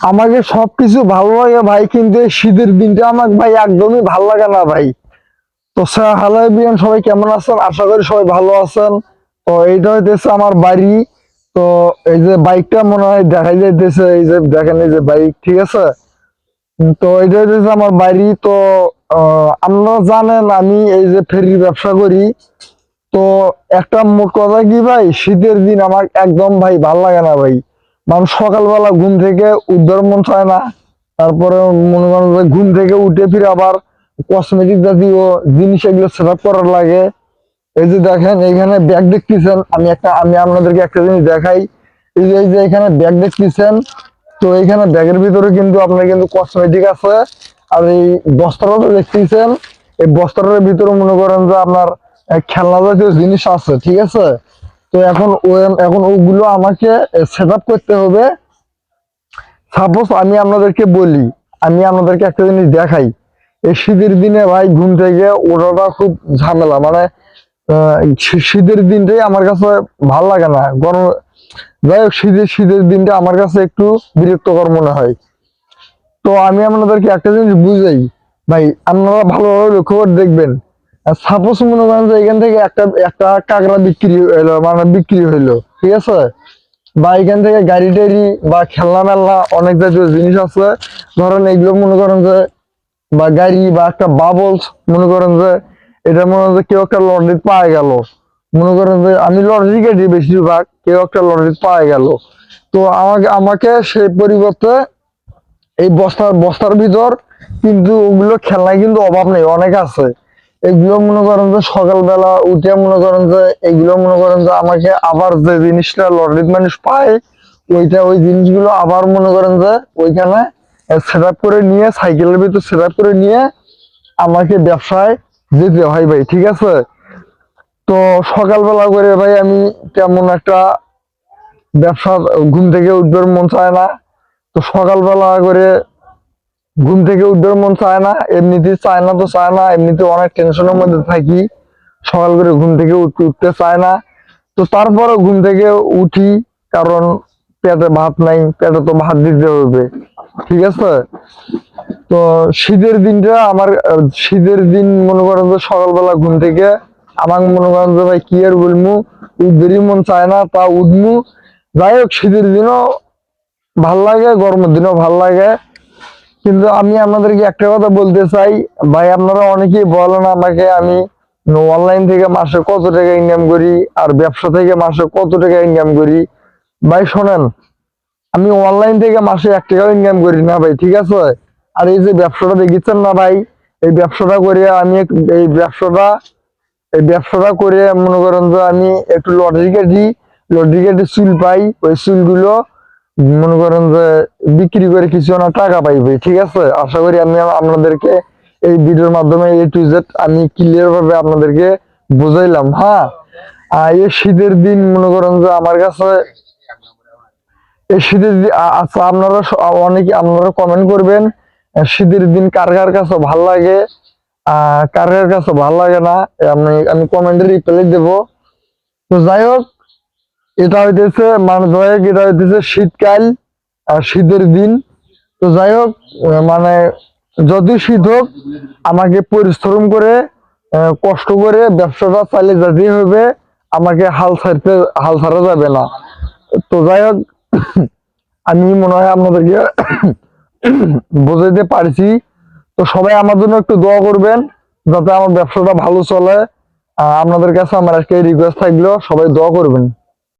আমাকে সবকিছু ভালো লাগে ভাই, কিন্তু শীতের দিনটা আমাকে ভাই একদমই ভালো লাগে না ভাই। তো হ্যালো বিয়ান, সবাই কেমন আছেন? আশা করি সবাই ভালো আছেন। তো এইটা হইতেছে আমার বাড়ি। তো এই যে বাইকটা মনে হয় দেখা যাইতেছে, এই যে দেখেন এই যে বাইক, ঠিক আছে? তো এটা হইতেছে আমার বাড়ি। তো আপনারা জানেন আমি এই যে ফেরির ব্যবসা করি। তো একটা মোট কথা কি ভাই, শীতের দিন আমার একদম ভাই ভালো লাগে না ভাই। মানুষ সকালবেলা ঘুম থেকে উদ্ধার মন চায় না। তারপরে মনে করেন ঘুম থেকে উঠে ফিরে আবার কসমেটিক জাতীয় জিনিস এগুলো সেট করার লাগে। এই যে দেখেন, এইখানে ব্যাগ দেখতেছেন, আমি একটা, আমি আপনাদেরকে একটা জিনিস দেখাই। এই যে এই যে এখানে ব্যাগ দেখতেছেন, তো এইখানে ব্যাগের ভিতরে কিন্তু আপনার কিন্তু কসমেটিক আছে। আর এই বস্তাটা তো দেখতেছেন, এই বস্তাটার ভিতরে মনে করেন যে আপনার খেলনা জাতীয় জিনিস আছে, ঠিক আছে? তো এখন এখন ওগুলো আমাকে সেট করতে হবে। সাপোজ আমি আপনাদেরকে বলি, আমি আপনাদেরকে একটা জিনিস দেখাই। এই শীতের দিনে ভাই ঘুম থেকে ওঠাটা খুব ঝামেলা মানে শীতের দিনটাই আমার কাছে ভালো লাগে না। গরম, যাই হোক শীতের শীতের দিনটা আমার কাছে একটু বিরক্তকর মনে হয়। তো আমি আপনাদেরকে একটা জিনিস বুঝাই। ভাই, আপনারা ভালোভাবে লক্ষ্য করে দেখবেন সাপোজ মনে করেন যে এখান থেকে একটা একটা কাঁকড়া বিক্রি হইল মানে বিক্রি হইল, ঠিক আছে? বা এখান থেকে গাড়ি টাড়ি বা খেলনা মেলনা অনেক জাতীয় জিনিস আছে। ধরেন এগুলো মনে করেন যে, বা গাড়ি বা একটা বাবলস মনে করেন যে, এটা মনে হয় যে কেউ একটা লটারি পাওয়া গেল। মনে করেন যে, আমি লটারি কাটি বেশিরভাগ কেউ একটা লটারি পাওয়া গেল। তো আমাকে আমাকে সেই পরিবর্তে এই বস্তার বস্তার ভিতর কিন্তু ওগুলো খেলনায় কিন্তু অভাব নেই, অনেক আছে। এগুলো মনে করেন যে সকালবেলা উঠে মনে করেন যে এগুলো মনে করেন যে আমাকে আবার যে জিনিসটা লটারির মানুষ পায়, ওইটা ওই জিনিসগুলো আবার মনে করেন যে ওইখানে সেট করে নিয়ে সাইকেলের ভিতর সেট করে নিয়ে আমাকে ব্যবসায় যেতে হয় ভাই, ঠিক আছে? তো সকালবেলা করে ভাই আমি তেমন একটা ব্যবসা ঘুম থেকে উঠবার মন চায় না। তো সকালবেলা করে ঘুম থেকে উঠবার মন চায় না এমনিতে চায় না তো চায় না এমনিতে অনেক টেনশনের মধ্যে থাকি। সকাল করে ঘুম থেকে উঠতে উঠতে চায় না। তো তারপরে ঘুম থেকে উঠি, কারণ পেটে ভাত নাই, পেটে তো ভাত দিতে হবে, ঠিক আছে? তো শীতের দিনটা আমার, শীতের দিন মনে করেন যে সকালবেলা ঘুম থেকে আমার মনে করেন যে, ভাই, কি আর বলব উঠবেরই মন চায় না, তা উঠমু। যাই হোক, শীতের দিনও ভালো লাগে, গরমের দিনও ভালো লাগে। কিন্তু আমি আপনাদেরকে একটা কথা বলতে চাই। ভাই, আপনারা অনেকেই বলেন আমাকে আমি অনলাইন থেকে মাসে কত টাকা ইনকাম করি আর ব্যবসা থেকে মাসে কত টাকা ইনকাম করি। ভাই, শোনেন, আমি অনলাইন থেকে মাসে এক টাকাও ইনকাম করি না ভাই, ঠিক আছে? আর এই যে ব্যবসাটা দেখেছেন না ভাই, এই ব্যবসাটা করে আমি এই ব্যবসাটা এই ব্যবসাটা করে মনে করেন যে আমি একটু লটারি কাটি লটারি কাটি চুল পাই, ওই চুলগুলো মনে করেন যে বিক্রি করে কিছু না টাকা পাইবে, ঠিক আছে? আশা করি আমি আপনাদেরকে এই ভিডিওর মাধ্যমে এ টু জেড আমি ক্লিয়ার ভাবে আপনাদেরকে বুঝাইলাম হ্যাঁ? এই শীতের দিন মনে করেন যে আমার কাছে এই শীতের আচ্ছা আপনারা অনেকে আপনারা কমেন্ট করবেন শীতের দিন কার কার কাছে ভালো লাগে? কার কার কাছে ভালো লাগে না? আমি আমি কমেন্টে রিপ্লাই দেব। তো যাই হোক এটা হইতেছে মানে হোক এটা হইতেছে শীতকাল আর শীতের দিন। তো যাই হোক মানে যদি শীত হোক, আমাকে পরিশ্রম করে কষ্ট করে ব্যবসাটা চালিয়ে যেতে হবে, আমাকে হাল ছাড়তে, হাল ছাড়া যাবে না। তো যাই হোক, আমি মনে হয় আপনাদেরকে বোঝাইতে পারছি। তো সবাই আমার জন্য একটু দোয়া করবেন, যাতে আমার ব্যবসাটা ভালো চলে। আপনাদের কাছে আমার আজকে রিকোয়েস্ট থাকল, সবাই দোয়া করবেন।